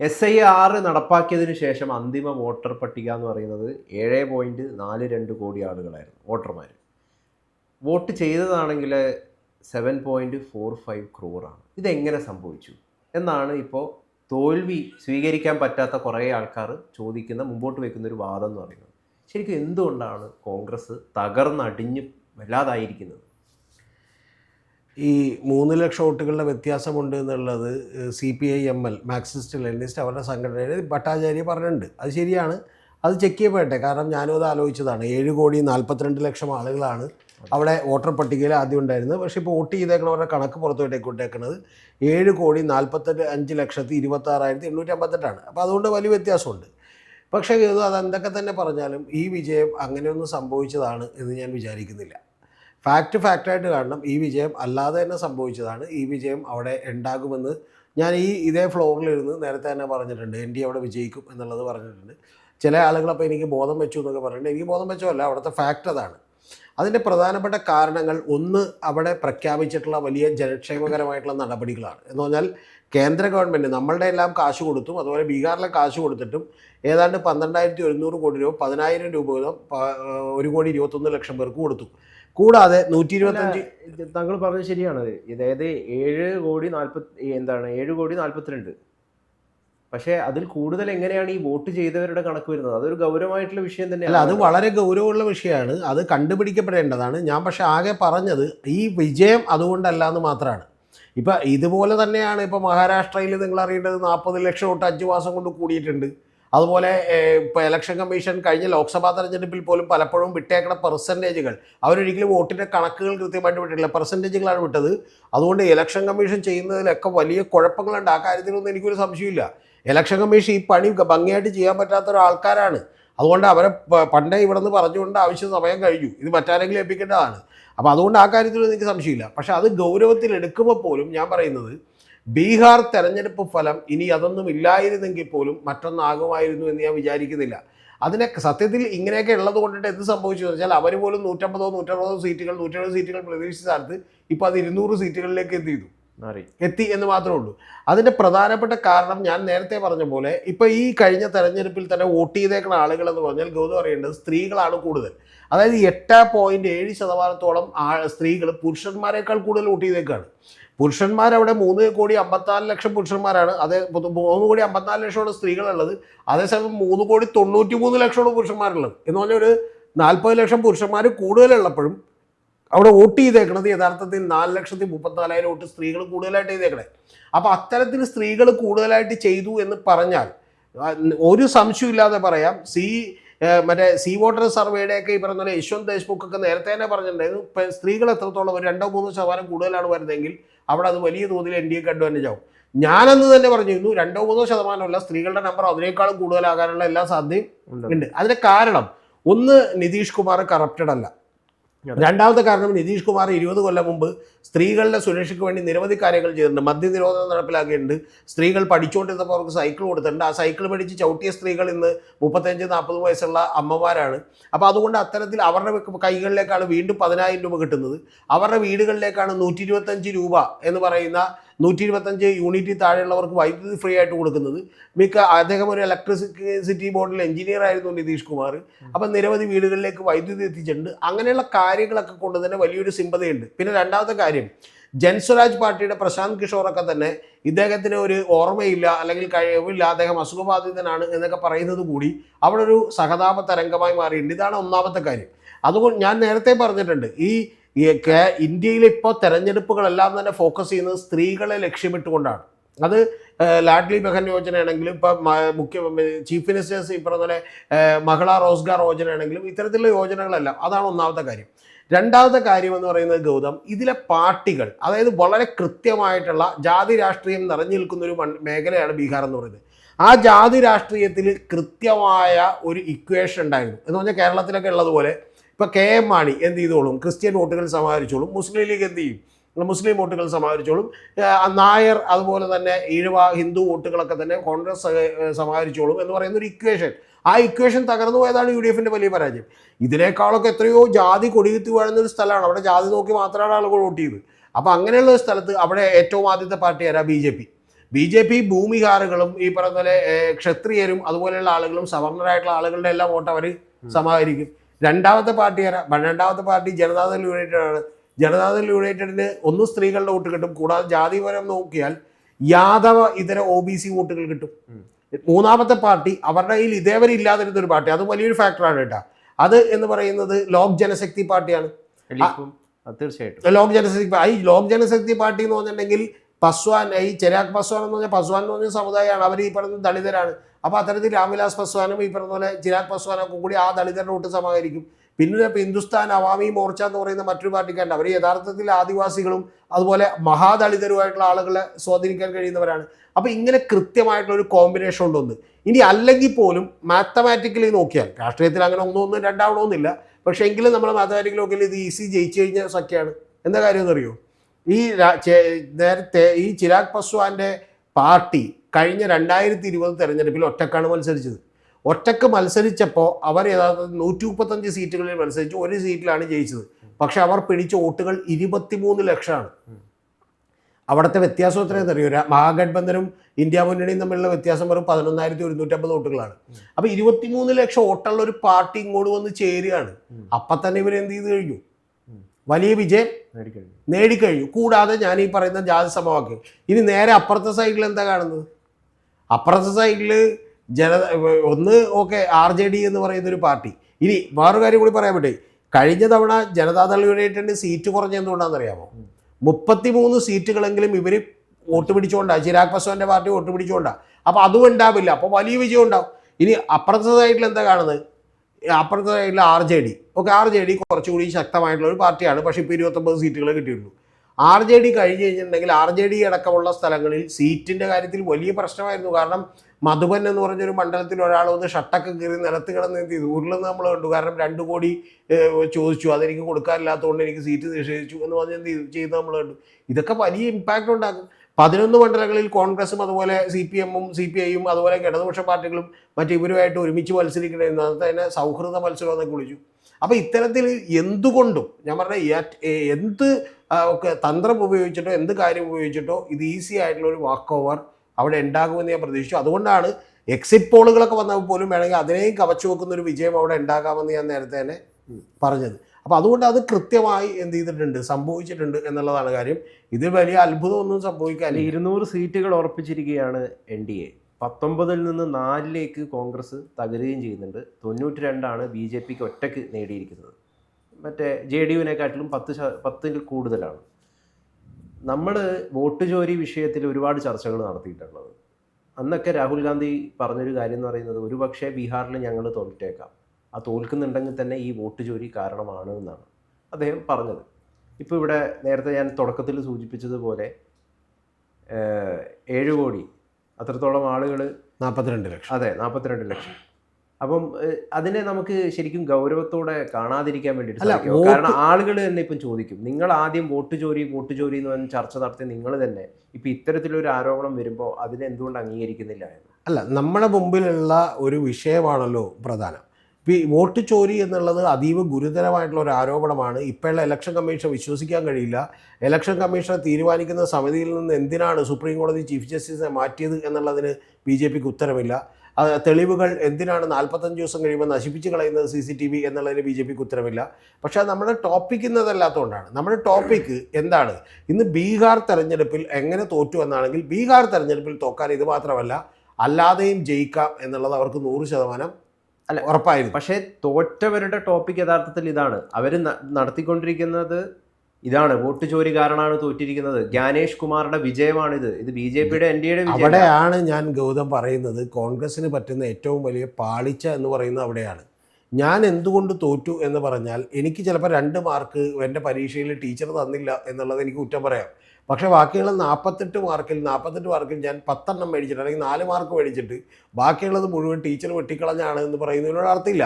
S I ആറ് നടപ്പാക്കിയതിന് ശേഷം അന്തിമ വോട്ടർ പട്ടിക എന്ന് പറയുന്നത് ഏഴ് പോയിന്റ് നാല് രണ്ട് കോടി ആളുകളായിരുന്നു വോട്ടർമാർ വോട്ട് ചെയ്തതാണെങ്കിൽ സെവൻ പോയിന്റ് ഫോർ ഫൈവ് ക്രോറാണ് ഇതെങ്ങനെ സംഭവിച്ചു? എന്നാണ് ഇപ്പോൾ തോൽവി സ്വീകരിക്കാൻ പറ്റാത്ത കുറേ ആൾക്കാർ ചോദിക്കുന്ന മുമ്പോട്ട് വയ്ക്കുന്ന ഒരു വാദം എന്ന് പറയുന്നത്. ശരിക്കും എന്തുകൊണ്ടാണ് കോൺഗ്രസ് തകർന്നടിഞ്ഞ് വല്ലാതായിരിക്കുന്നത്? ഈ മൂന്ന് ലക്ഷം വോട്ടുകളുടെ വ്യത്യാസമുണ്ട് എന്നുള്ളത് C P I M L Marxist Leninist അവരുടെ സംഘടനയിൽ ഭട്ടാചാര്യ പറഞ്ഞിട്ടുണ്ട്. അത് ശരിയാണ്. അത് ചെക്ക് ചെയ്യപ്പെടട്ടെ. കാരണം ഞാനും അത് ആലോചിച്ചതാണ്. ഏഴ് കോടി നാൽപ്പത്തിരണ്ട് ലക്ഷം ആളുകളാണ് അവിടെ വോട്ടർ പട്ടികയിൽ ആദ്യം ഉണ്ടായിരുന്നത്. പക്ഷേ ഇപ്പോൾ വോട്ട് ചെയ്തേക്കണവരുടെ കണക്ക് പുറത്തു വിട്ടേക്കൊണ്ടേക്കുന്നത് ഏഴ് കോടി നാൽപ്പത്തെട്ട് അഞ്ച് ലക്ഷത്തി ഇരുപത്തി ആറായിരത്തി എണ്ണൂറ്റി അമ്പത്തെട്ടാണ് അപ്പോൾ അതുകൊണ്ട് വലിയ വ്യത്യാസമുണ്ട്. പക്ഷേ ഇത് അതെന്തൊക്കെ തന്നെ പറഞ്ഞാലും ഈ വിജയം അങ്ങനെയൊന്നും സംഭവിച്ചതാണ് എന്ന് ഞാൻ വിചാരിക്കുന്നില്ല. ഫാക്റ്റ് ഫാക്റ്റായിട്ട് കാണണം. ഈ വിജയം അല്ലാതെ തന്നെ സംഭവിച്ചതാണ്. ഈ വിജയം അവിടെ ഉണ്ടാകുമെന്ന് ഞാൻ ഈ ഇതേ ഫ്ലോറിലിരുന്ന് നേരത്തെ തന്നെ പറഞ്ഞിട്ടുണ്ട്. എൻ ഡി അവിടെ വിജയിക്കും എന്നുള്ളത് പറഞ്ഞിട്ടുണ്ട്. ചില ആളുകളപ്പോൾ എനിക്ക് ബോധം വെച്ചു എന്നൊക്കെ പറഞ്ഞിട്ടുണ്ട്. എനിക്ക് ബോധം വെച്ചോ അല്ല അവിടുത്തെ ഫാക്റ്റ് അതാണ്. അതിന്റെ പ്രധാനപ്പെട്ട കാരണങ്ങൾ ഒന്ന് അവിടെ പ്രഖ്യാപിച്ചിട്ടുള്ള വലിയ ജനക്ഷേമകരമായിട്ടുള്ള നടപടികളാണ്. എന്ന് പറഞ്ഞാൽ കേന്ദ്ര ഗവൺമെന്റ് നമ്മളുടെ എല്ലാം കാശ് കൊടുത്തും അതുപോലെ ബീഹാറിലെ കാശ് കൊടുത്തിട്ടും ഏതാണ്ട് പന്ത്രണ്ടായിരത്തി ഒരുന്നൂറ് കോടി രൂപ പതിനായിരം രൂപ ഒരു കോടി ഇരുപത്തൊന്ന് ലക്ഷം പേർക്ക് കൊടുത്തു. കൂടാതെ നൂറ്റി ഇരുപത്തഞ്ച് താങ്കൾ പറഞ്ഞത് ശരിയാണ്. അതായത് ഏഴ് കോടി നാൽപ്പത്തി എന്താണ് ഏഴ് കോടി നാൽപ്പത്തിരണ്ട്. പക്ഷേ അതിൽ കൂടുതൽ എങ്ങനെയാണ് ഈ വോട്ട് ചെയ്തവരുടെ കണക്ക് വരുന്നത്? അതൊരു ഗൗരവമായിട്ടുള്ള വിഷയം തന്നെ അല്ല അത് വളരെ ഗൗരവമുള്ള വിഷയമാണ്. അത് കണ്ടുപിടിക്കപ്പെടേണ്ടതാണ്. ഞാൻ പക്ഷേ ആകെ പറഞ്ഞത് ഈ വിജയം അതുകൊണ്ടല്ല എന്ന് മാത്രമാണ്. ഇപ്പം ഇതുപോലെ തന്നെയാണ് ഇപ്പോൾ മഹാരാഷ്ട്രയിൽ നിങ്ങൾ അറിയേണ്ടത് നാൽപ്പത് ലക്ഷം തൊട്ട് അഞ്ച് മാസം കൊണ്ട് കൂടിയിട്ടുണ്ട്. അതുപോലെ ഇപ്പോൾ ഇലക്ഷൻ കമ്മീഷൻ കഴിഞ്ഞ ലോക്സഭാ തെരഞ്ഞെടുപ്പിൽ പോലും പലപ്പോഴും വിട്ടേക്കുന്ന പെർസെന്റേജുകൾ അവരൊരിക്കലും വോട്ടിന്റെ കണക്കുകൾ കൃത്യമായിട്ട് വിട്ടിട്ടില്ല. പെർസെന്റേജുകളാണ് വിട്ടത്. അതുകൊണ്ട് ഇലക്ഷൻ കമ്മീഷൻ ചെയ്യുന്നതിലൊക്കെ വലിയ കുഴപ്പങ്ങളുണ്ട്. ആ കാര്യത്തിലൊന്നും എനിക്കൊരു സംശയമില്ല ഇലക്ഷൻ കമ്മീഷൻ ഈ പണി ഭംഗിയായിട്ട് ചെയ്യാൻ പറ്റാത്ത ഒരാൾക്കാരാണ്. അതുകൊണ്ട് അവരെ പണ്ടേ ഇവിടെ നിന്ന് പറഞ്ഞുകൊണ്ട് ആവശ്യ സമയം കഴിഞ്ഞു. ഇത് മറ്റാരെങ്കിലും ഏൽപ്പിക്കേണ്ടതാണ്. അപ്പോൾ അതുകൊണ്ട് ആ കാര്യത്തിൽ എനിക്ക് സംശയമില്ല. പക്ഷേ അത് ഗൗരവത്തിൽ എടുക്കുമ്പോൾ പോലും ഞാൻ പറയുന്നത് ബീഹാർ തെരഞ്ഞെടുപ്പ് ഫലം ഇനി അതൊന്നും ഇല്ലായിരുന്നെങ്കിൽ പോലും മറ്റൊന്നാകുമായിരുന്നു എന്ന് ഞാൻ വിചാരിക്കുന്നില്ല. അതിനെ സത്യത്തിൽ ഇങ്ങനെയൊക്കെ ഉള്ളത് കൊണ്ടിട്ട് എന്ത് സംഭവിച്ചു എന്ന് വെച്ചാൽ അവർ പോലും നൂറ്റമ്പതോ നൂറ്ററുപതോ സീറ്റുകൾ നൂറ്റെഴുപത് സീറ്റുകൾ പ്രതീക്ഷിച്ച സ്ഥലത്ത് ഇപ്പോൾ അത് ഇരുന്നൂറ് സീറ്റുകളിലേക്ക് എന്ത് ചെയ്തു? എത്തി എന്ന് മാത്രമേ ഉള്ളൂ. അതിന്റെ പ്രധാനപ്പെട്ട കാരണം ഞാൻ നേരത്തെ പറഞ്ഞ പോലെ ഇപ്പോൾ ഈ കഴിഞ്ഞ തെരഞ്ഞെടുപ്പിൽ തന്നെ വോട്ട് ചെയ്തേക്കുന്ന ആളുകൾ എന്ന് പറഞ്ഞാൽ ഗൗതം അറിയേണ്ടത് സ്ത്രീകളാണ് കൂടുതൽ. അതായത് എട്ട് പോയിന്റ് ഏഴ് ശതമാനത്തോളം ആ സ്ത്രീകൾ പുരുഷന്മാരെക്കാൾ കൂടുതൽ വോട്ട് ചെയ്തേക്കാണ്. പുരുഷന്മാരവിടെ മൂന്ന് കോടി അമ്പത്തിനാല് ലക്ഷം പുരുഷന്മാരാണ്. അതേ മൂന്ന് കോടി അമ്പത്തിനാല് ലക്ഷമാണ് സ്ത്രീകളുള്ളത്. അതേസമയം മൂന്ന് കോടി തൊണ്ണൂറ്റി മൂന്ന് ലക്ഷമാണ് പുരുഷന്മാരുള്ളത്. എന്ന് പറഞ്ഞാൽ ഒരു നാൽപ്പത് ലക്ഷം പുരുഷന്മാർ കൂടുതലുള്ളപ്പോഴും അവിടെ വോട്ട് ചെയ്തേക്കണത് യഥാർത്ഥത്തിൽ നാല് ലക്ഷത്തി മുപ്പത്തിനാലായിരം വോട്ട് സ്ത്രീകൾ കൂടുതലായിട്ട് ചെയ്തേക്കണേ. അപ്പോൾ അത്തരത്തിൽ സ്ത്രീകൾ കൂടുതലായിട്ട് ചെയ്തു എന്ന് പറഞ്ഞാൽ ഒരു സംശയമില്ലാതെ പറയാം. സി മറ്റേ സി വോട്ടർ സർവേയുടെയൊക്കെ ഈ പറഞ്ഞ യശ്വന്ത് ദേശ്മുഖ് ഒക്കെ നേരത്തെ തന്നെ പറഞ്ഞിട്ടുണ്ടായിരുന്നു. സ്ത്രീകൾ എത്രത്തോളം ഒരു രണ്ടോ മൂന്നോ ശതമാനം കൂടുതലാണ് വരുന്നതെങ്കിൽ അവിടെ അത് വലിയ തോതിൽ എൻ ഡി എക്ക് അഡ്വാന്റേജ് ആവും ഞാനന്ന് തന്നെ പറഞ്ഞിരുന്നു രണ്ടോ മൂന്നോ ശതമാനമല്ല സ്ത്രീകളുടെ നമ്പർ അതിനേക്കാളും കൂടുതലാകാനുള്ള എല്ലാ സാധ്യതയും ഉണ്ട്. അതിന് കാരണം ഒന്ന് നിതീഷ് കുമാർ കറപ്റ്റഡ് അല്ല. രണ്ടാമത്തെ കാരണം നിതീഷ് കുമാർ ഇരുപത് കൊല്ലം മുമ്പ് സ്ത്രീകളുടെ സുരക്ഷയ്ക്ക് വേണ്ടി നിരവധി കാര്യങ്ങൾ ചെയ്തിട്ടുണ്ട്. മദ്യനിരോധനം നടപ്പിലാക്കിയിട്ടുണ്ട്. സ്ത്രീകൾ പഠിച്ചുകൊണ്ടിരുന്നപ്പോൾ അവർക്ക് സൈക്കിൾ കൊടുത്തിട്ടുണ്ട്. ആ സൈക്കിൾ പഠിച്ച് ചവിട്ടിയ സ്ത്രീകൾ ഇന്ന് മുപ്പത്തഞ്ച് നാൽപ്പത് വയസ്സുള്ള അമ്മമാരാണ്. അപ്പോൾ അതുകൊണ്ട് അത്തരത്തിൽ അവരുടെ കൈകളിലേക്കാണ് വീണ്ടും പതിനായിരം രൂപ കിട്ടുന്നത്. അവരുടെ വീടുകളിലേക്കാണ് നൂറ്റി രൂപ എന്ന് പറയുന്ന നൂറ്റി ഇരുപത്തഞ്ച് യൂണിറ്റിൽ താഴെയുള്ളവർക്ക് വൈദ്യുതി ഫ്രീ ആയിട്ട് കൊടുക്കുന്നത്. മിക്ക അദ്ദേഹം ഒരു ഇലക്ട്രിസിറ്റി ബോർഡിൽ എഞ്ചിനീയർ ആയിരുന്നു നിതീഷ് കുമാർ. അപ്പം നിരവധി വീടുകളിലേക്ക് വൈദ്യുതി എത്തിച്ചിട്ടുണ്ട്. അങ്ങനെയുള്ള കാര്യങ്ങളൊക്കെ കൊണ്ട് തന്നെ വലിയൊരു സിമ്പതയുണ്ട്. പിന്നെ രണ്ടാമത്തെ കാര്യം ജൻസ്വരാജ് പാർട്ടിയുടെ പ്രശാന്ത് കിഷോറൊക്കെ തന്നെ ഇദ്ദേഹത്തിന് ഒരു ഓർമ്മയില്ല അല്ലെങ്കിൽ കഴിവില്ല അദ്ദേഹം അസുഖബാധിതനാണ് എന്നൊക്കെ പറയുന്നത് കൂടി അവിടെ ഒരു സഹതാപ തരംഗമായി മാറിയിട്ടുണ്ട്. ഇതാണ് ഒന്നാമത്തെ കാര്യം. അതുകൊണ്ട് ഞാൻ നേരത്തെ പറഞ്ഞിട്ടുണ്ട് ഈ ഇന്ത്യയിൽ ഇപ്പോൾ തെരഞ്ഞെടുപ്പുകളെല്ലാം തന്നെ ഫോക്കസ് ചെയ്യുന്നത് സ്ത്രീകളെ ലക്ഷ്യമിട്ടുകൊണ്ടാണ്. അത് ലാഡ്ലി ബഹൻ യോജനയാണെങ്കിലും ഇപ്പം മ- മുഖ്യ ചീഫ് മിനിസ്റ്റേഴ്സ് ഈ പറഞ്ഞ പോലെ മഹിളാ റോസ്ഗാർ യോജനയാണെങ്കിലും ഇത്തരത്തിലുള്ള യോജനകളെല്ലാം. അതാണ് ഒന്നാമത്തെ കാര്യം. രണ്ടാമത്തെ കാര്യം എന്ന് പറയുന്നത് ഗൗതം ഇതിലെ പാർട്ടികൾ അതായത് വളരെ കൃത്യമായിട്ടുള്ള ജാതി രാഷ്ട്രീയം നിറഞ്ഞു നിൽക്കുന്ന ഒരു മേഖലയാണ് ബീഹാർ എന്ന് പറയുന്നത്. ആ ജാതി രാഷ്ട്രീയത്തിൽ കൃത്യമായ ഒരു ഇക്വേഷൻ ഉണ്ടായിരുന്നു. എന്ന് പറഞ്ഞാൽ കേരളത്തിലൊക്കെ ഉള്ളതുപോലെ ഇപ്പൊ കെ എം മാണി എന്ത് ചെയ്തോളും? ക്രിസ്ത്യൻ വോട്ടുകൾ സമാഹരിച്ചോളും. മുസ്ലിം ലീഗ് എന്ത് ചെയ്യും? മുസ്ലിം വോട്ടുകൾ സമാഹരിച്ചോളും. നായർ അതുപോലെ തന്നെ ഈഴവ ഹിന്ദു വോട്ടുകളൊക്കെ തന്നെ കോൺഗ്രസ് സമാഹരിച്ചോളും എന്ന് പറയുന്ന ഒരു ഇക്വേഷൻ ആ ഇക്വേഷൻ തകർന്നു പോയതാണ് യു ഡി എഫിന്റെ വലിയ പരാജയം. ഇതിനേക്കാളൊക്കെ എത്രയോ ജാതി കൊടികുത്തി വാഴുന്ന ഒരു സ്ഥലമാണ്. അവിടെ ജാതി നോക്കി മാത്രമാണ് ആളുകൾ വോട്ട് ചെയ്തത്. അപ്പോൾ അങ്ങനെയുള്ള ഒരു സ്ഥലത്ത് അവിടെ ഏറ്റവും ആദ്യത്തെ പാർട്ടി ആരാ? B J P. B J P ഭൂമികാറുകളും ഈ പറഞ്ഞ പോലെ ക്ഷത്രിയരും അതുപോലെയുള്ള ആളുകളും സവർണരായിട്ടുള്ള ആളുകളുടെ എല്ലാം വോട്ട് അവർ സമാഹരിക്കും. രണ്ടാമത്തെ പാർട്ടി രണ്ടാമത്തെ പാർട്ടി ജനതാദൾ യുണൈറ്റഡ് ആണ് ജനതാദൾ യുണൈറ്റഡിന് ഒന്ന് സ്ത്രീകളുടെ വോട്ട് കിട്ടും. കൂടാതെ ജാതിപരം നോക്കിയാൽ യാദവ ഇതര ഒ ബി സി വോട്ടുകൾ കിട്ടും. മൂന്നാമത്തെ പാർട്ടി അവരുടെ കയ്യിൽ ഇതേവരെ ഇല്ലാതിരുന്ന ഒരു പാർട്ടി. അത് വലിയൊരു ഫാക്ടറാണ് കേട്ടോ. അത് എന്ന് പറയുന്നത് ലോക് ജനശക്തി പാർട്ടിയാണ്. തീർച്ചയായിട്ടും. ലോക് ജനശക്തി ഈ ലോക് ജനശക്തി പാർട്ടി എന്ന് പറഞ്ഞിട്ടുണ്ടെങ്കിൽ പസ്വാൻ ഈ ചെരാഗ് പസ്വാൻ എന്ന് പറഞ്ഞാൽ പസ്വാൻ എന്ന് പറഞ്ഞ സമുദായമാണ്. അവർ ഈ പറയുന്നത് ദളിതരാണ്. അപ്പോൾ അത്തരത്തിൽ രാംവിലാസ് പസ്വാനും ഈ പറഞ്ഞ പോലെ ചിരാഗ് പസ്വാനൊക്കെ കൂടി ആ ദളിതരുടെ വോട്ട് സമാഹരിക്കും പിന്നെ ഹിന്ദുസ്ഥാൻ അവാമി മോർച്ച എന്ന് പറയുന്ന മറ്റൊരു പാർട്ടിക്കാരുണ്ട്. അവർ യഥാർത്ഥത്തിൽ ആദിവാസികളും അതുപോലെ മഹാദളിതരുമായിട്ടുള്ള ആളുകളെ സ്വാധീനിക്കാൻ കഴിയുന്നവരാണ്. അപ്പോൾ ഇങ്ങനെ കൃത്യമായിട്ടുള്ള ഒരു കോമ്പിനേഷൻ ഉണ്ടൊന്ന് ഇനി അല്ലെങ്കിൽ പോലും മാത്തമാറ്റിക്കലി നോക്കിയാൽ രാഷ്ട്രീയത്തിൽ അങ്ങനെ ഒന്നും ഒന്നും രണ്ടാവണമെന്നില്ല. പക്ഷേ എങ്കിലും നമ്മൾ മാത്തമാറ്റിക്കലി നോക്കിയാൽ ഇത് ഈസി ജയിച്ചു കഴിഞ്ഞ സഖ്യമാണ് എന്താ കാര്യം എന്നറിയോ ഈ നേരത്തെ ഈ ചിരാഗ് പസ്വാന്റെ പാർട്ടി കഴിഞ്ഞ രണ്ടായിരത്തി ഇരുപത് തെരഞ്ഞെടുപ്പിൽ ഒറ്റക്കാണ് മത്സരിച്ചത്. ഒറ്റയ്ക്ക് മത്സരിച്ചപ്പോൾ അവർ യഥാർത്ഥത്തിൽ നൂറ്റി മുപ്പത്തഞ്ച് സീറ്റുകളിൽ മത്സരിച്ച് ഒരു സീറ്റിലാണ് ജയിച്ചത്. പക്ഷെ അവർ പിടിച്ച വോട്ടുകൾ ഇരുപത്തിമൂന്ന് ലക്ഷമാണ്. അവിടുത്തെ വ്യത്യാസം എത്രയെന്ന് അറിയോ? മഹാഗഠബന്ധനും മഹാഗഡ്ബന്ധനും ഇന്ത്യ മുന്നണിയും തമ്മിലുള്ള വ്യത്യാസം വെറും പതിനൊന്നായിരത്തി ഒരുന്നൂറ്റമ്പത് വോട്ടുകളാണ്. അപ്പൊ ഇരുപത്തിമൂന്ന് ലക്ഷം വോട്ടുള്ള ഒരു പാർട്ടി ഇങ്ങോട്ട് വന്ന് ചേരുകയാണ്. അപ്പൊ തന്നെ ഇവർ എന്ത് ചെയ്ത് കഴിഞ്ഞു? വലിയ വിജയം നേടിക്കഴിഞ്ഞു. കൂടാതെ ഞാൻ ഈ പറയുന്ന ജാതി സമവാക്യം. ഇനി നേരെ അപ്പുറത്തെ സൈഡിൽ എന്താ കാണുന്നത്? അപ്പുറത്തെ സൈഡിൽ ജന ഒന്ന് ഓക്കെ ആർ ജെ ഡി എന്ന് പാർട്ടി. ഇനി വേറൊരു കാര്യം കൂടി പറയാൻ പറ്റേ. കഴിഞ്ഞ തവണ ജനതാദൾ യുണൈറ്റഡിന് സീറ്റ് കുറഞ്ഞ എന്തുകൊണ്ടാണെന്നറിയാമോ മുപ്പത്തിമൂന്ന് സീറ്റുകളെങ്കിലും ഇവർ വോട്ട് പിടിച്ചുകൊണ്ടാണ് ചിരാഗ് പസ്വാന്റെ പാർട്ടി വോട്ട് പിടിച്ചുകൊണ്ടാണ് അപ്പോൾ അതും ഉണ്ടാവില്ല. അപ്പോൾ വലിയ വിജയം ഉണ്ടാവും. ഇനി അപ്പുറത്തെ സൈഡിൽ എന്താ കാണുന്നത്? അപ്പുറത്തെ സൈഡിൽ R J D. Okay R J D കുറച്ചുകൂടി ശക്തമായിട്ടുള്ള ഒരു പാർട്ടിയാണ്. പക്ഷേ ഇപ്പോൾ ഇരുപത്തൊമ്പത് സീറ്റുകൾ കിട്ടിയിട്ടുള്ളൂ. ആർ ജെ ഡി കഴിഞ്ഞ് കഴിഞ്ഞിട്ടുണ്ടെങ്കിൽ ആർ ജെ ഡി അടക്കമുള്ള സ്ഥലങ്ങളിൽ സീറ്റിന്റെ കാര്യത്തിൽ വലിയ പ്രശ്നമായിരുന്നു. കാരണം മധുബൻ എന്ന് പറഞ്ഞൊരു മണ്ഡലത്തിൽ ഒരാൾ ഒന്ന് ഷട്ടൊക്കെ കയറി നിലത്ത് കിടന്ന് ചെയ്തു? ഉരുളെന്ന് നമ്മൾ കണ്ടു. കാരണം രണ്ട് കോടി ചോദിച്ചു. അതെനിക്ക് കൊടുക്കാനില്ലാത്തതുകൊണ്ട് എനിക്ക് സീറ്റ് നിഷേധിച്ചു എന്ന് പറഞ്ഞ് ചെയ്തു? നമ്മൾ കണ്ടു. ഇതൊക്കെ വലിയ ഇമ്പാക്റ്റ് ഉണ്ടാക്കും. പതിനൊന്ന് മണ്ഡലങ്ങളിൽ കോൺഗ്രസും അതുപോലെ സി പി എമ്മും സി പി ഐയും അതുപോലെ ഇടതുപക്ഷ പാർട്ടികളും മറ്റു ഇവരുമായിട്ട് ഒരുമിച്ച് മത്സരിക്കണമെന്ന് തന്നെ സൗഹൃദ മത്സരം എന്നൊക്കെ വിളിച്ചു. അപ്പോൾ ഇത്തരത്തിൽ എന്തുകൊണ്ടും ഞാൻ പറഞ്ഞ എന്ത് ഒക്കെ തന്ത്രം ഉപയോഗിച്ചിട്ടോ എന്ത് കാര്യം ഉപയോഗിച്ചിട്ടോ ഇത് ഈസി ആയിട്ടുള്ള ഒരു വാക്ക് ഓവർ അവിടെ ഉണ്ടാകുമെന്ന് ഞാൻ പ്രതീക്ഷിച്ചു. അതുകൊണ്ടാണ് എക്സിറ്റ് പോളുകളൊക്കെ വന്നപ്പോൾ പോലും വേണമെങ്കിൽ അതിനെയും കവച്ചു വെക്കുന്ന ഒരു വിജയം അവിടെ ഉണ്ടാകാമെന്ന് ഞാൻ നേരത്തെ തന്നെ പറഞ്ഞത്. അപ്പോൾ അതുകൊണ്ട് അത് കൃത്യമായി എന്ത് ചെയ്തിട്ടുണ്ട് സംഭവിച്ചിട്ടുണ്ട് എന്നുള്ളതാണ് കാര്യം. ഇതിൽ വലിയ അത്ഭുതമൊന്നും സംഭവിക്കാൻ ഇരുന്നൂറ് സീറ്റുകൾ ഉറപ്പിച്ചിരിക്കുകയാണ് എൻ ഡി എ പത്തൊമ്പതിൽ നിന്ന് നാലിലേക്ക് കോൺഗ്രസ് തകരുകയും ചെയ്യുന്നുണ്ട്. തൊണ്ണൂറ്റി രണ്ടാണ് ബി ജെ പിക്ക് ഒറ്റയ്ക്ക് നേടിയിരിക്കുന്നത്. മറ്റേ ജെ ഡി യുവിനെക്കാട്ടിലും പത്ത് പത്തിൽ കൂടുതലാണ്. നമ്മൾ വോട്ട് ചോരി വിഷയത്തിൽ ഒരുപാട് ചർച്ചകൾ നടത്തിയിട്ടുള്ളത്. അന്നൊക്കെ രാഹുൽ ഗാന്ധി പറഞ്ഞൊരു കാര്യം എന്ന് പറയുന്നത് ഒരുപക്ഷെ ബീഹാറിൽ ഞങ്ങൾ തോൽറ്റേക്കാം ആ തോൽക്കുന്നുണ്ടെങ്കിൽ തന്നെ ഈ വോട്ട് ചോരി കാരണമാണ് എന്നാണ് അദ്ദേഹം പറഞ്ഞത്. ഇപ്പോൾ ഇവിടെ നേരത്തെ ഞാൻ തുടക്കത്തിൽ സൂചിപ്പിച്ചതുപോലെ ഏഴ് കോടി അത്രത്തോളം ആളുകൾ നാൽപ്പത്തിരണ്ട് ലക്ഷം. അതെ നാൽപ്പത്തിരണ്ട് ലക്ഷം. അപ്പം അതിനെ നമുക്ക് ശരിക്കും ഗൗരവത്തോടെ കാണാതിരിക്കാൻ വേണ്ടിയിട്ട് കാരണം ആളുകൾ തന്നെ ഇപ്പം ചോദിക്കും. നിങ്ങൾ ആദ്യം വോട്ട് ചോരി വോട്ട് ചോരി എന്ന് പറഞ്ഞ് ചർച്ച നടത്തി നിങ്ങൾ തന്നെ ഇപ്പം ഇത്തരത്തിലൊരു ആരോപണം വരുമ്പോൾ അതിനെ എന്തുകൊണ്ട് അംഗീകരിക്കുന്നില്ല എന്ന്? അല്ല നമ്മുടെ മുമ്പിലുള്ള ഒരു വിഷയമാണല്ലോ പ്രധാനം. വോട്ട് ചോരി എന്നുള്ളത് അതീവ ഗുരുതരമായിട്ടുള്ള ഒരു ആരോപണമാണ്. ഇപ്പോഴുള്ള ഇലക്ഷൻ കമ്മീഷൻ വിശ്വസിക്കാൻ കഴിയില്ല. ഇലക്ഷൻ കമ്മീഷൻ തീരുമാനിക്കുന്ന സമിതിയിൽ നിന്ന് എന്തിനാണ് സുപ്രീം കോടതി ചീഫ് ജസ്റ്റിസിനെ മാറ്റിയത് എന്നുള്ളതിന് ബി ജെ പിക്ക് ഉത്തരവില്ല തെളിവുകൾ എന്തിനാണ് നാൽപ്പത്തഞ്ച് ദിവസം കഴിയുമ്പോൾ നശിപ്പിച്ച് കളയുന്നത് സി സി ടി വി എന്നുള്ളതിന് ബി ജെ പിക്ക് ഉത്തരവില്ല പക്ഷേ നമ്മുടെ ടോപ്പിക് ഇന്നതല്ലാത്തതുകൊണ്ടാണ്. നമ്മുടെ ടോപ്പിക്ക് എന്താണ്? ഇന്ന് ബീഹാർ തെരഞ്ഞെടുപ്പിൽ എങ്ങനെ തോറ്റു എന്നാണെങ്കിൽ ബീഹാർ തെരഞ്ഞെടുപ്പിൽ തോക്കാൻ ഇത് മാത്രമല്ല അല്ലാതെയും ജയിക്കാം എന്നുള്ളത് അവർക്ക് നൂറ് ശതമാനം അല്ല, ഉറപ്പായിരുന്നു. പക്ഷേ തോറ്റവരുടെ ടോപ്പിക് യഥാർത്ഥത്തിൽ ഇതാണ്. അവർ നടത്തിക്കൊണ്ടിരിക്കുന്നത് ഇതാണ്. വോട്ട് ചോരി കാരണമാണ് തോറ്റിരിക്കുന്നത്. ജ്ഞാനേഷ് കുമാറുടെ വിജയമാണിത്. ഇത് ബി ജെ പിയുടെ എൻ ഡി എയുടെ അവിടെയാണ് ഞാൻ ഗൗതം പറയുന്നത്. കോൺഗ്രസിന് പറ്റുന്ന ഏറ്റവും വലിയ പാളിച്ച എന്ന് പറയുന്നത് അവിടെയാണ്. ഞാൻ എന്തുകൊണ്ട് തോറ്റു എന്ന് പറഞ്ഞാൽ എനിക്ക് ചിലപ്പോൾ രണ്ട് മാർക്ക് എന്റെ പരീക്ഷയിൽ ടീച്ചർ തന്നില്ല എന്നുള്ളത് എനിക്ക് കുറ്റം പറയാം. പക്ഷേ ബാക്കിയുള്ള നാൽപ്പത്തെട്ട് മാർക്കിൽ നാൽപ്പത്തെട്ട് മാർക്കിൽ ഞാൻ പത്തെണ്ണം മേടിച്ചിട്ട് അല്ലെങ്കിൽ നാല് മാർക്ക് മേടിച്ചിട്ട് ബാക്കിയുള്ളത് മുഴുവൻ ടീച്ചർ വെട്ടിക്കളഞ്ഞാണ് എന്ന് പറയുന്നതിനോട് അർത്ഥമില്ല.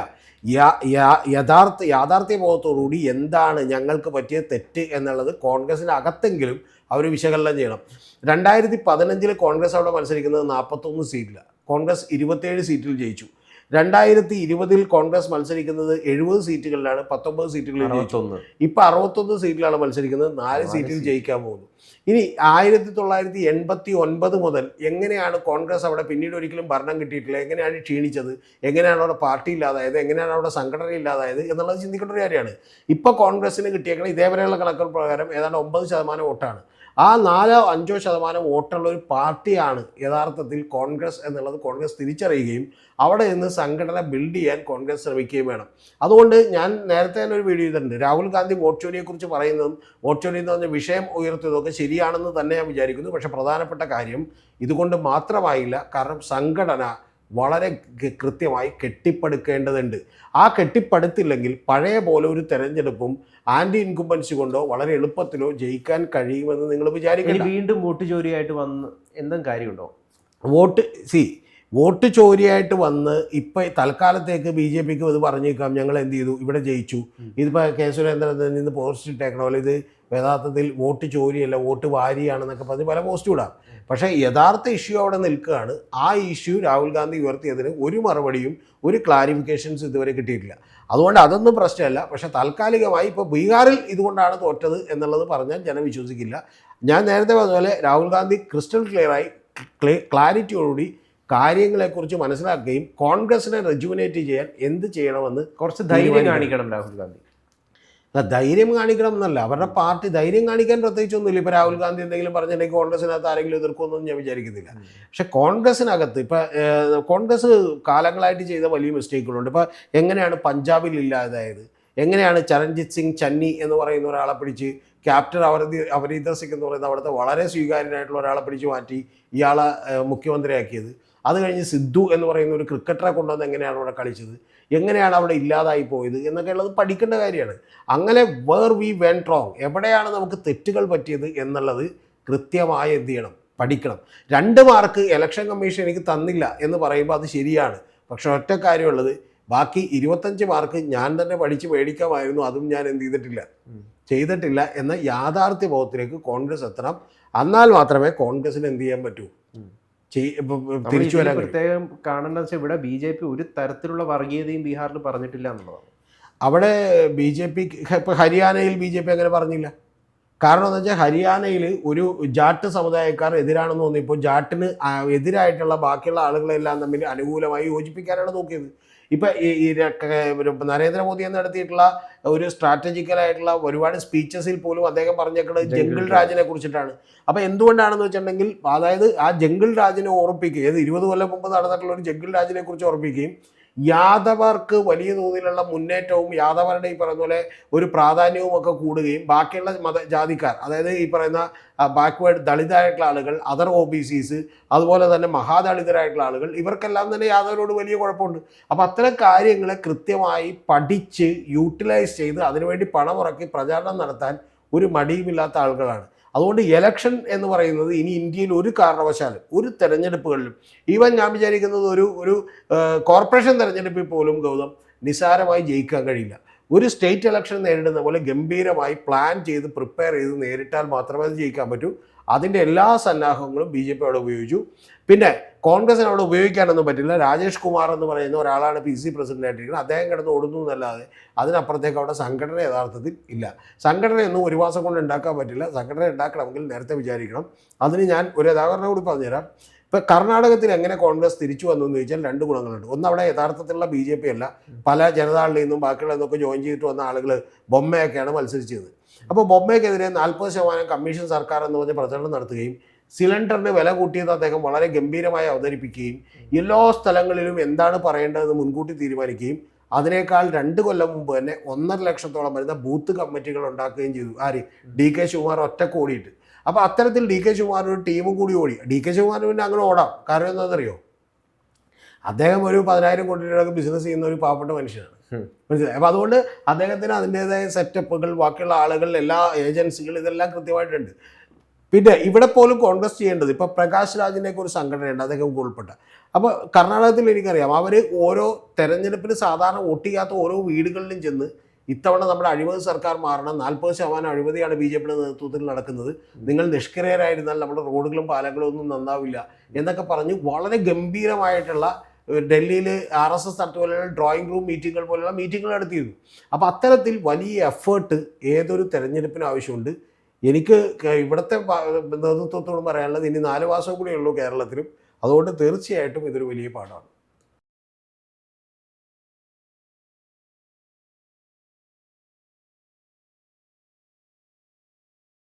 യഥാർത്ഥ യാഥാർത്ഥ്യ ബോധത്തോടുകൂടി എന്താണ് ഞങ്ങൾക്ക് പറ്റിയ തെറ്റ് എന്നുള്ളത് കോൺഗ്രസിന് അകത്തെങ്കിലും അവർ വിശകലനം ചെയ്യണം. രണ്ടായിരത്തി പതിനഞ്ചിൽ കോൺഗ്രസ് അവിടെ മത്സരിക്കുന്നത് നാൽപ്പത്തൊന്ന് സീറ്റിലാണ്. കോൺഗ്രസ് ഇരുപത്തേഴ് സീറ്റിൽ ജയിച്ചു. രണ്ടായിരത്തി ഇരുപതിൽ കോൺഗ്രസ് മത്സരിക്കുന്നത് എഴുപത് സീറ്റുകളിലാണ് പത്തൊമ്പത് സീറ്റുകളിൽ ജയിച്ചു. അറുപത്തൊന്ന്. ഇപ്പൊ അറുപത്തൊന്ന് സീറ്റിലാണ് മത്സരിക്കുന്നത് നാല് നാല് സീറ്റിൽ ജയിക്കാൻ പോകുന്നു. ഇനി ആയിരത്തി തൊള്ളായിരത്തി എൺപത്തി ഒൻപത് മുതൽ എങ്ങനെയാണ് കോൺഗ്രസ് അവിടെ പിന്നീട് ഒരിക്കലും ഭരണം കിട്ടിയിട്ടില്ല? എങ്ങനെയാണ് ക്ഷീണിച്ചത്? എങ്ങനെയാണ് അവിടെ പാർട്ടി ഇല്ലാതായത്? എങ്ങനെയാണ് അവിടെ സംഘടന ഇല്ലാതായത്? എന്നുള്ളത് ചിന്തിക്കേണ്ട ഒരു കാര്യമാണ്. ഇപ്പോൾ കോൺഗ്രസിന് കിട്ടിയേക്കണം ഇതേവരെയുള്ള കണക്കുകൾ പ്രകാരം ഏതാണ്ട് ഒമ്പത് ശതമാനം വോട്ടാണ്. ആ നാലോ അഞ്ചോ ശതമാനം വോട്ടുള്ള ഒരു പാർട്ടിയാണ് യഥാർത്ഥത്തിൽ കോൺഗ്രസ് എന്നുള്ളത് കോൺഗ്രസ് തിരിച്ചറിയുകയും അവിടെ നിന്ന് സംഘടന ബിൽഡ് ചെയ്യാൻ കോൺഗ്രസ് ശ്രമിക്കുകയും വേണം. അതുകൊണ്ട് ഞാൻ നേരത്തെ തന്നെ ഒരു വീഡിയോ ചെയ്തിട്ടുണ്ട്. രാഹുൽ ഗാന്ധി വോട്ട് ചോരിയെക്കുറിച്ച് പറയുന്നതും വോട്ട് ചോരി എന്ന് പറഞ്ഞ വിഷയം ഉയർത്തിയതൊക്കെ ശരിയാണെന്ന് തന്നെ ഞാൻ വിചാരിക്കുന്നു. പക്ഷേ പ്രധാനപ്പെട്ട കാര്യം ഇതുകൊണ്ട് മാത്രമായില്ല. കാരണം സംഘടന വളരെ കൃത്യമായി കെട്ടിപ്പടുക്കേണ്ടതുണ്ട്. ആ കെട്ടിപ്പടുത്തില്ലെങ്കിൽ പഴയ പോലെ ഒരു തെരഞ്ഞെടുപ്പും ആന്റി ഇൻകുംബൻസി കൊണ്ടോ വളരെ എളുപ്പത്തിലോ ജയിക്കാൻ കഴിയുമെന്ന് നിങ്ങൾ വിചാരിക്കുന്നു വീണ്ടും വോട്ട് ചോരിയായിട്ട് വന്ന് എന്തും കാര്യമുണ്ടോ? വോട്ട് സി വോട്ട് ചോരിയായിട്ട് വന്ന് ഇപ്പം തൽക്കാലത്തേക്ക് ബി ജെ പിക്ക് ഇത് പറഞ്ഞേക്കാം. ഞങ്ങൾ എന്ത് ചെയ്തു? ഇവിടെ ജയിച്ചു. ഇതിപ്പോൾ കെ സുരേന്ദ്രൻ നിന്ന് പോസ്റ്റ് ഇട്ടേക്കണോ അല്ലെങ്കിൽ ഇത് യഥാർത്ഥത്തിൽ വോട്ട് ചോരിയല്ല വോട്ട് വാരിയാണെന്നൊക്കെ പറഞ്ഞ് പല പോസ്റ്റും ഇടാം. പക്ഷേ യഥാർത്ഥ ഇഷ്യൂ അവിടെ നിൽക്കുകയാണ്. ആ ഇഷ്യൂ രാഹുൽ ഗാന്ധി ഉയർത്തിയതിന് ഒരു മറുപടിയും ഒരു ക്ലാരിഫിക്കേഷൻസ് ഇതുവരെ കിട്ടിയിട്ടില്ല. അതുകൊണ്ട് അതൊന്നും പ്രശ്നമല്ല. പക്ഷേ താൽക്കാലികമായി ഇപ്പോൾ ബീഹാറിൽ ഇതുകൊണ്ടാണ് തോറ്റത് എന്നുള്ളത് പറഞ്ഞാൽ ജനം വിശ്വസിക്കില്ല. ഞാൻ നേരത്തെ പറഞ്ഞ പോലെ രാഹുൽ ഗാന്ധി ക്രിസ്റ്റൽ ക്ലിയറായി ക്ലാരിറ്റിയോടുകൂടി കാര്യങ്ങളെക്കുറിച്ച് മനസ്സിലാക്കുകയും കോൺഗ്രസിനെ റെജുവിനേറ്റ് ചെയ്യാൻ എന്ത് ചെയ്യണമെന്ന് കുറച്ച് ധൈര്യം കാണിക്കണം രാഹുൽ ഗാന്ധി. ധൈര്യം കാണിക്കണം എന്നല്ല അവരുടെ പാർട്ടി ധൈര്യം കാണിക്കാൻ പ്രത്യേകിച്ചൊന്നുമില്ല. ഇപ്പോൾ രാഹുൽ ഗാന്ധി എന്തെങ്കിലും പറഞ്ഞിട്ടുണ്ടെങ്കിൽ കോൺഗ്രസിനകത്ത് ആരെങ്കിലും എതിർക്കുമെന്നൊന്നും ഞാൻ വിചാരിക്കുന്നില്ല പക്ഷെ കോൺഗ്രസിനകത്ത് ഇപ്പം കോൺഗ്രസ് കാലങ്ങളായിട്ട് ചെയ്ത വലിയ മിസ്റ്റേക്കുകളുണ്ട്. ഇപ്പം എങ്ങനെയാണ് പഞ്ചാബിൽ ഇല്ലാതായത്? എങ്ങനെയാണ് ചരൺജിത് സിംഗ് ചന്നി എന്ന് പറയുന്ന ഒരാളെ പിടിച്ച് ക്യാപ്റ്റൻ അവരതി അവരീന്ദർ സിംഗ് എന്ന് പറയുന്ന അവിടുത്തെ വളരെ സ്വീകാര്യനായിട്ടുള്ള ഒരാളെ പിടിച്ച് മാറ്റി ഇയാളെ മുഖ്യമന്ത്രിയാക്കിയത്. അത് കഴിഞ്ഞ് സിദ്ധു എന്ന് പറയുന്ന ഒരു ക്രിക്കറ്ററെ കൊണ്ടുവന്ന് എങ്ങനെയാണ് അവിടെ കളിച്ചത്? എങ്ങനെയാണ് അവിടെ ഇല്ലാതായി പോയത് എന്നൊക്കെ ഉള്ളത് പഠിക്കേണ്ട കാര്യമാണ്. അങ്ങനെ വേർ വി വെൻ റോങ് എവിടെയാണ് നമുക്ക് തെറ്റുകൾ പറ്റിയത് എന്നുള്ളത് കൃത്യമായി എന്ത് ചെയ്യണം? പഠിക്കണം. രണ്ട് മാർക്ക് ഇലക്ഷൻ കമ്മീഷൻ എനിക്ക് തന്നില്ല എന്ന് പറയുമ്പോൾ അത് ശരിയാണ്. പക്ഷെ ഒറ്റ കാര്യമുള്ളത് ബാക്കി ഇരുപത്തഞ്ച് മാർക്ക് ഞാൻ തന്നെ പഠിച്ച് മേടിക്കാമായിരുന്നു അതും ഞാൻ എന്ത് ചെയ്തിട്ടില്ല. ചെയ്തിട്ടില്ല എന്ന യാഥാർത്ഥ്യ ബോധത്തിലേക്ക് കോൺഗ്രസ് എത്തണം. എന്നാൽ മാത്രമേ കോൺഗ്രസിന് എന്ത് ചെയ്യാൻ പറ്റൂ? തിരിച്ചു വരാൻ പ്രത്യേകം കാണേണ്ടത് വെച്ചാൽ ഇവിടെ ബി ജെ പി ഒരു തരത്തിലുള്ള വർഗീയതയും ബീഹാറിൽ പറഞ്ഞിട്ടില്ല എന്നുള്ളതാണ്. അവിടെ ബി ജെ പി ഇപ്പൊ ഹരിയാനയിൽ ബി ജെ പി അങ്ങനെ പറഞ്ഞില്ല. കാരണം എന്ന് വെച്ചാൽ ഹരിയാനയിൽ ഒരു ജാട്ട് സമുദായക്കാർ എതിരാണെന്ന് തോന്നി ഇപ്പോൾ ജാട്ടിന് എതിരായിട്ടുള്ള ബാക്കിയുള്ള ആളുകളെല്ലാം തമ്മിൽ അനുകൂലമായി യോജിപ്പിക്കാനാണ് നോക്കിയത്. ഇപ്പം ഈ നരേന്ദ്രമോദി എന്ന് നടത്തിയിട്ടുള്ള ഒരു സ്ട്രാറ്റജിക്കൽ ആയിട്ടുള്ള ഒരുപാട് സ്പീച്ചസിൽ പോലും അദ്ദേഹം പറഞ്ഞേക്കുന്നത് ജംഗിൾ ജംഗിൾ രാജ്. രാജിനെ കുറിച്ചിട്ടാണ് അപ്പം എന്തുകൊണ്ടാണെന്ന് വെച്ചിട്ടുണ്ടെങ്കിൽ അതായത് ആ ജംഗിൾ രാജിനെ ഓർപ്പിക്കുകയും അത് ഇരുപത് കൊല്ലം മുമ്പ് നടന്നിട്ടുള്ള ഒരു ജംഗിൾ രാജിനെ കുറിച്ച് ഓർപ്പിക്കുകയും യാദവർക്ക് വലിയ തോതിലുള്ള മുന്നേറ്റവും യാദവരുടെ ഈ പറയുന്ന പോലെ ഒരു പ്രാധാന്യവും ഒക്കെ കൂടുകയും ബാക്കിയുള്ള മത ജാതിക്കാർ അതായത് ഈ പറയുന്ന ബാക്ക്വേർഡ് ദളിതായിട്ടുള്ള ആളുകൾ അതർ ഒ ബി സിസ് അതുപോലെ തന്നെ മഹാദളിതരായിട്ടുള്ള ആളുകൾ ഇവർക്കെല്ലാം തന്നെ യാദവരോട് വലിയ കുഴപ്പമുണ്ട്. അപ്പോൾ അത്തരം കാര്യങ്ങളെ കൃത്യമായി പഠിച്ച് യൂട്ടിലൈസ് ചെയ്ത് അതിനുവേണ്ടി പണമുറക്കി പ്രചാരണം നടത്താൻ ഒരു മടിയുമില്ലാത്ത ആളുകളാണ്. അതുകൊണ്ട് എലക്ഷൻ എന്ന് പറയുന്നത് ഇനി ഇന്ത്യയിൽ ഒരു കാരണവശാലും ഒരു തെരഞ്ഞെടുപ്പുകളിലും ഈവൻ ഞാൻ വിചാരിക്കുന്നത് ഒരു ഒരു കോർപ്പറേഷൻ തെരഞ്ഞെടുപ്പിൽ പോലും ഗൗതം നിസാരമായി ജയിക്കാൻ കഴിയില്ല. ഒരു സ്റ്റേറ്റ് ഇലക്ഷൻ നേരിടുന്ന പോലെ ഗംഭീരമായി പ്ലാൻ ചെയ്ത് പ്രിപ്പയർ ചെയ്ത് നേരിട്ടാൽ മാത്രമേ അത് ജയിക്കാൻ പറ്റൂ. അതിന്റെ എല്ലാ സന്നാഹങ്ങളും ബി ജെ പി അവിടെ ഉപയോഗിച്ചു. പിന്നെ കോൺഗ്രസിന് അവിടെ ഉപയോഗിക്കാനൊന്നും പറ്റില്ല. രാജേഷ് കുമാർ എന്ന് പറയുന്ന ഒരാളാണ് പി സി പ്രസിഡന്റ് ആയിട്ടിരിക്കുന്നത് അദ്ദേഹം കിടന്ന് ഓടുന്നു എന്നല്ലാതെ അതിനപ്പുറത്തേക്ക് അവിടെ സംഘടന യഥാർത്ഥത്തിൽ ഇല്ല. സംഘടനയൊന്നും ഒരു മാസം കൊണ്ട് ഉണ്ടാക്കാൻ പറ്റില്ല. സംഘടന ഉണ്ടാക്കണമെങ്കിൽ നേരത്തെ വിചാരിക്കണം. അതിന് ഞാൻ ഒരു ഉദാഹരണം കൂടി പറഞ്ഞുതരാം. ഇപ്പം കർണാടകത്തിൽ എങ്ങനെ കോൺഗ്രസ് തിരിച്ചു വന്നു എന്ന് ചോദിച്ചാൽ രണ്ട് ഗുണങ്ങളുണ്ട്. ഒന്ന് അവിടെ യഥാർത്ഥത്തിലുള്ള ബി ജെ പി അല്ല. പല ജനതാളിൽ നിന്നും ബാക്കിയുള്ള നിന്നൊക്കെ ജോയിൻ ചെയ്തിട്ട് വന്ന ആളുകൾ ബൊമ്മയൊക്കെയാണ് മത്സരിച്ചത്. അപ്പോൾ ബൊമ്മയ്ക്കെതിരെ നാൽപ്പത് ശതമാനം കമ്മീഷൻ സർക്കാർ എന്ന് പറഞ്ഞ് പ്രചരണം നടത്തുകയും സിലിണ്ടറിന് വില കൂട്ടിയത് അദ്ദേഹം വളരെ ഗംഭീരമായി അവതരിപ്പിക്കുകയും എല്ലാ സ്ഥലങ്ങളിലും എന്താണ് പറയേണ്ടതെന്ന് മുൻകൂട്ടി തീരുമാനിക്കുകയും അതിനേക്കാൾ രണ്ട് കൊല്ലം മുമ്പ് തന്നെ ഒന്നര ലക്ഷത്തോളം വരുന്ന ബൂത്ത് കമ്മിറ്റികൾ ഉണ്ടാക്കുകയും ചെയ്തു. ആര്? ഡി കെ ശിവകുമാർ ഒറ്റയ്ക്ക് ഓടിയിട്ട്. അപ്പോൾ അത്തരത്തിൽ ഡി കെ ശിവകുമാർ ഒരു ടീമും കൂടി ഓടി. ഡി കെ ശിവകുമാർ പിന്നെ അങ്ങനെ ഓടാം. കാരണം എന്താണെന്നറിയോ? അദ്ദേഹം ഒരു പതിനായിരം കോടി രൂപയുടെ ബിസിനസ് ചെയ്യുന്ന ഒരു പാവപ്പെട്ട മനുഷ്യനാണ്. മനസ്സിലായി? അപ്പോൾ അതുകൊണ്ട് അദ്ദേഹത്തിന് അതിന്റെതായ സെറ്റപ്പുകൾ ബാക്കിയുള്ള ആളുകൾ എല്ലാ ഏജൻസികൾ ഇതെല്ലാം കൃത്യമായിട്ടുണ്ട്. പിന്നെ ഇവിടെ പോലും കോൺഗ്രസ് ചെയ്യേണ്ടത് ഇപ്പോൾ പ്രകാശ് രാജിന്റെയൊക്കെ ഒരു സംഘടനയുണ്ട്. അദ്ദേഹം ഉൾപ്പെട്ട. അപ്പോൾ കർണാടകത്തിൽ എനിക്കറിയാം അവർ ഓരോ തെരഞ്ഞെടുപ്പിന് സാധാരണ വോട്ട് ചെയ്യാത്ത ഓരോ വീടുകളിലും ചെന്ന് ഇത്തവണ നമ്മുടെ അഴിമതി സർക്കാർ മാറണം നാൽപ്പത് ശതമാനം അഴിമതിയാണ് ബി ജെ പിയുടെ നേതൃത്വത്തിൽ നടക്കുന്നത്. നിങ്ങൾ നിഷ്ക്രിയരായിരുന്നാൽ നമ്മുടെ റോഡുകളും പാലങ്ങളും ഒന്നും നന്നാവില്ല എന്നൊക്കെ പറഞ്ഞ് വളരെ ഗംഭീരമായിട്ടുള്ള ഡൽഹിയിൽ ആർ എസ് എസ് പോലെയുള്ള ഡ്രോയിങ് റൂം മീറ്റിങ്ങുകൾ പോലെയുള്ള മീറ്റിങ്ങുകൾ നടത്തിയിരുന്നു. അപ്പോൾ അത്തരത്തിൽ വലിയ എഫേർട്ട് ഏതൊരു തെരഞ്ഞെടുപ്പിന് ആവശ്യമുണ്ട്. എനിക്ക് ഇവിടുത്തെ നേതൃത്വത്തോട് പറയാനുള്ളത് ഇനി നാല് മാസം കൂടി ഉള്ളൂ കേരളത്തിലും. അതുകൊണ്ട് തീർച്ചയായിട്ടും ഇതൊരു വലിയ പാടാണ്